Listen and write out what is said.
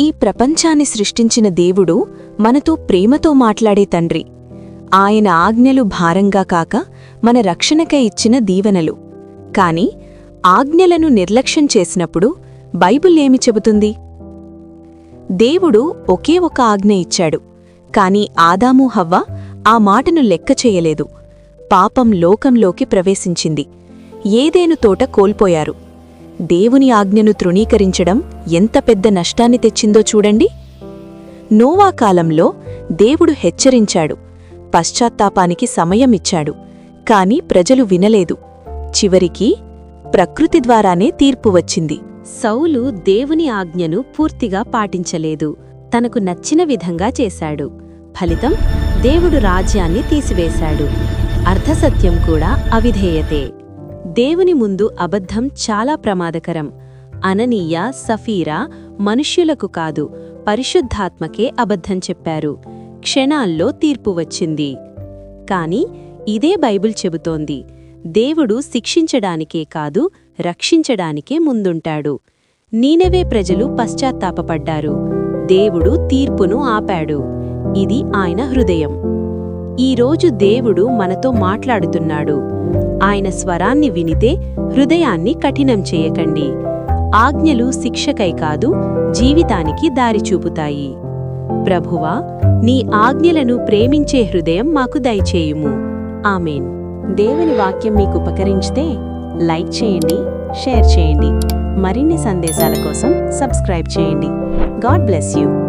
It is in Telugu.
ఈ ప్రపంచాన్ని సృష్టించిన దేవుడు మనతో ప్రేమతో మాట్లాడే తండ్రి. ఆయన ఆజ్ఞలు భారంగా కాక మన రక్షణకై ఇచ్చిన దీవెనలు. కాని ఆజ్ఞలను నిర్లక్ష్యం చేసినప్పుడు బైబుల్ ఏమి చెబుతుంది? దేవుడు ఒకే ఒక ఆజ్ఞ ఇచ్చాడు. కాని ఆదాము హవ్వ ఆ మాటను లెక్క చేయలేదు. పాపం లోకంలోకి ప్రవేశించింది. ఏదేను తోట కోల్పోయారు. దేవుని ఆజ్ఞను తృణీకరించడం ఎంత పెద్ద నష్టాన్ని తెచ్చిందో చూడండి. నోవా కాలంలో దేవుడు హెచ్చరించాడు. పశ్చాత్తాపానికి సమయం ఇచ్చాడు కాని ప్రజలు వినలేదు. చివరికి ప్రకృతి ద్వారానే తీర్పు వచ్చింది. సౌలు దేవుని ఆజ్ఞను పూర్తిగా పాటించలేదు. తనకు నచ్చిన విధంగా చేశాడు. ఫలితం దేవుడు రాజ్యాన్ని తీసివేశాడు. అర్ధసత్యం కూడా అవిధేయతే. దేవుని ముందు అబద్ధం చాలా ప్రమాదకరం. అననీయ సఫీరా మనుష్యులకు కాదు పరిశుద్ధాత్మకే అబద్ధం చెప్పారు. క్షణాల్లో తీర్పు వచ్చింది. కాని ఇదే బైబిల్ చెబుతోంది. దేవుడు శిక్షించడానికే కాదు రక్షించడానికే ముందుంటాడు. నీనవే ప్రజలు పశ్చాత్తాపపడ్డారు. దేవుడు తీర్పును ఆపాడు. ఇది ఆయన హృదయం. ఈరోజు దేవుడు మనతో మాట్లాడుతున్నాడు. ఆయన స్వరాన్ని వినితే హృదయాన్ని కఠినం చేయకండి. ఆజ్ఞలు శిక్షకై కాదు జీవితానికి దారి చూపుతాయి. ప్రభువా నీ ఆజ్ఞలను ప్రేమించే హృదయం మాకు దయచేయుము. ఆమెన్. దేవుని వాక్యం మీకు ఉపకరించితే లైక్ చేయండి షేర్ చేయండి. మరిన్ని సందేశాల కోసం సబ్స్క్రైబ్ చేయండి. God bless you.